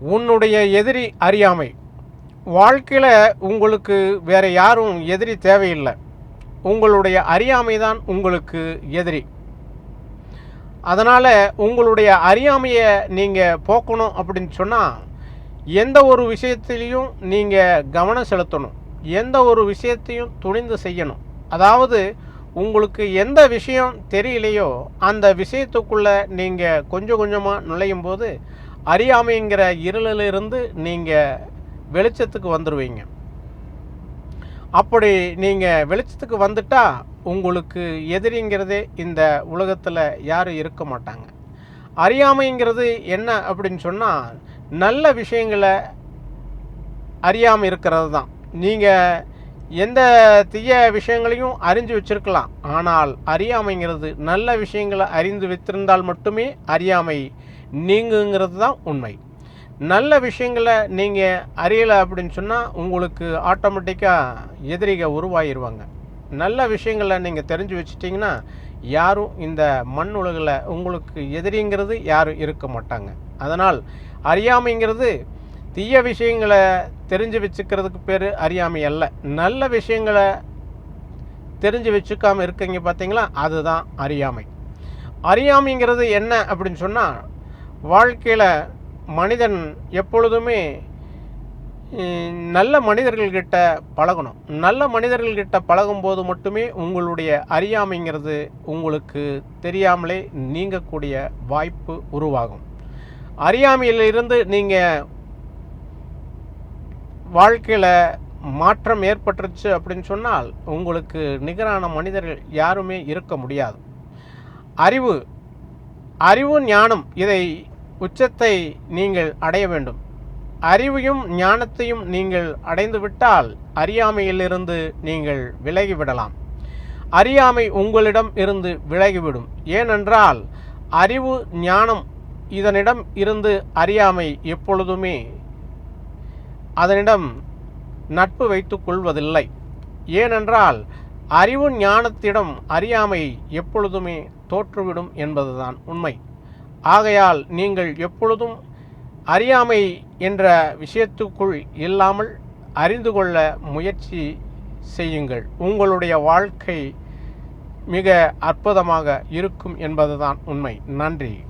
உன்னுடைய எதிரி அறியாமை. வாழ்க்கையில் உங்களுக்கு வேறு யாரும் எதிரி தேவையில்லை. உங்களுடைய அறியாமை தான் உங்களுக்கு எதிரி. அதனால் உங்களுடைய அறியாமையை நீங்கள் போக்கணும் அப்படின்னு சொன்னால் எந்த ஒரு விஷயத்திலையும் நீங்கள் கவனம் செலுத்தணும். எந்த ஒரு விஷயத்தையும் துணிந்து செய்யணும். அதாவது உங்களுக்கு எந்த விஷயம் தெரியலையோ அந்த விஷயத்துக்குள்ளே நீங்கள் கொஞ்சம் கொஞ்சமாக நுழையும் போது அறியாமைங்கிற இருளிலிருந்து நீங்கள் வெளிச்சத்துக்கு வந்துடுவீங்க அப்படி நீங்கள் வெளிச்சத்துக்கு வந்துட்டால் உங்களுக்கு எதிரிங்கிறதே இந்த உலகத்தில் யாரும் இருக்க மாட்டாங்க. அறியாமைங்கிறது என்ன அப்படின்னு சொன்னால் நல்ல விஷயங்களை அறியாமல் இருக்கிறது தான். நீங்கள் எந்த தீய விஷயங்களையும் அறிஞ்சு வச்சிருக்கலாம். ஆனால் அறியாமைங்கிறது நல்ல விஷயங்களை அறிந்து வைத்திருந்தால் மட்டுமே அறியாமை நீங்குங்கிறது தான் உண்மை. நல்ல விஷயங்களை நீங்கள் அறியலை அப்படின்னு சொன்னால் உங்களுக்கு ஆட்டோமேட்டிக்காக எதிரிக உருவாகிடுவாங்க நல்ல விஷயங்களை நீங்கள் தெரிஞ்சு வச்சிட்டிங்கன்னா யாரும் இந்த மண் உலகில் உங்களுக்கு எதிரிங்கிறது யாரும் இருக்க மாட்டாங்க. அதனால் அறியாமைங்கிறது தீய விஷயங்களை தெரிஞ்சு வச்சுக்கிறதுக்கு பேர் அறியாமை அல்ல. நல்ல விஷயங்களை தெரிஞ்சு வச்சுக்காமல் இருக்கீங்க பார்த்தீங்களா அதுதான் அறியாமை. அறியாமைங்கிறது என்ன அப்படின்னு சொன்னால் வாழ்க்கையில் மனிதன் எப்பொழுதுமே நல்ல மனிதர்கள்கிட்ட பழகணும். நல்ல மனிதர்கள்கிட்ட பழகும்போது மட்டுமே உங்களுடைய அறியாமைங்கிறது உங்களுக்கு தெரியாமலே நீங்கக்கூடிய வாய்ப்பு உருவாகும். அறியாமையிலிருந்து நீங்கள் வாழ்க்கையில் மாற்றம் ஏற்பட்டுருச்சு அப்படின்னு சொன்னால் உங்களுக்கு நிகரான மனிதர்கள் யாருமே இருக்க முடியாது. அறிவு அறிவு ஞானம் இதை உச்சத்தை நீங்கள் அடைய வேண்டும். அறிவையும் ஞானத்தையும் நீங்கள் அடைந்துவிட்டால் அறியாமையிலிருந்து நீங்கள் விலகிவிடலாம். அறியாமை உங்களிடம் இருந்து விலகிவிடும். ஏனென்றால் அறிவு ஞானம் இதனிடம் இருந்து அறியாமை எப்பொழுதுமே அதனிடம் நட்பு வைத்துக் கொள்வதில்லை. ஏனென்றால் அறிவு ஞானத்திடம் அறியாமை எப்பொழுதுமே தோற்றுவிடும் என்பதுதான் உண்மை. ஆகையால் நீங்கள் எப்பொழுதும் அறியாமை என்ற விஷயத்துக்குள் இல்லாமல் அறிந்து கொள்ள முயற்சி செய்யுங்கள். உங்களுடைய வாழ்க்கை மிக அற்புதமாக இருக்கும் என்பதுதான் உண்மை. நன்றி.